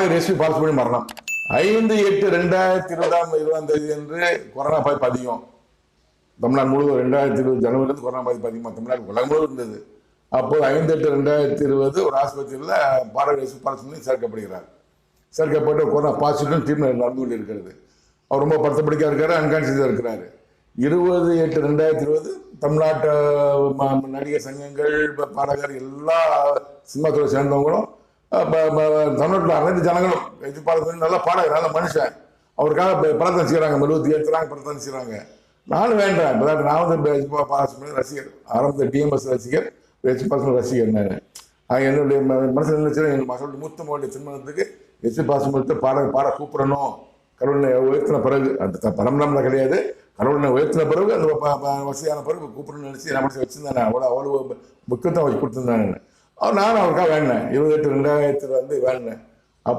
பாடகர் எஸ்பி பாலசுமணி மரணம். ஐந்து எட்டு ரெண்டாயிரத்தி இருபதாம் இருபதாம் தேதி என்று கொரோனா பாதிப்பு அதிகம். தமிழ்நாடு முழுவதும் ரெண்டாயிரத்தி இருபது ஜனவரிலேருந்து கொரோனா பாதிப்பு அதிகமாக தமிழ்நாடு உலகம் முழுவதும் இருந்தது. அப்போது ஐந்து எட்டு ரெண்டாயிரத்தி இருபது ஒரு ஆஸ்பத்திரியில் பாரதி எஸ்பி சேர்க்கப்படுகிறார். சேர்க்கப்பட்டு கொரோனா பாசிட்டிவ் ட்ரீட்மெண்ட் நடந்து கொண்டு இருக்கிறது அவர் ரொம்ப படுத்தப்படிக்காக இருக்காரு அன்கான்சியஸாக இருக்கிறாரு. இருபது எட்டு ரெண்டாயிரத்தி இருபது தமிழ்நாட்டு நடிகர் சங்கங்கள் பாடகர் எல்லா சினிமாத்துறை சேர்ந்தவங்களும் தமிழ்நாட்டில் அனைத்து ஜனங்களும் எதிர்பார்த்து நல்ல பாடகர் நல்ல மனுஷன். அவருக்காக பிரார்த்தனை செய்கிறாங்க மெழுகுத்தி ஏற்றுறாங்க பிரார்த்தனை செய்கிறாங்க நானும் வேண்டேன். நான் வந்து எச்பா பாலசுமணி ரசிகர். ஆரம்ப டிஎம்எஸ் ரசிகர் எச்சி பாலசுமணி ரசிகர் நான். என்னுடைய ம- மனசுல நினைச்சு என் மகளுடைய மூத்த மகளுடைய திருமணத்துக்கு எச்பி பாலசுமணத்தை பாட பாட கூப்பிடணும். கடவுளை உயர்த்தின பிறகு அந்த பரம்பரம்லாம் கிடையாது. கடவுளை உயர்த்தின பிறகு அந்த ப- வசதியான பிறகு கூப்பிடணும்னு நினைச்சு நான். மனசு வச்சிருந்தேன் அவ்வளோ அவ்வளோ முக்கியத்துவம் வச்சு கொடுத்துருந்தேன் நான். நானும் அவருக்காக வேண்டினேன் இருபத்தெட்டு ரெண்டாயிரத்துல வந்து வேண்டினேன்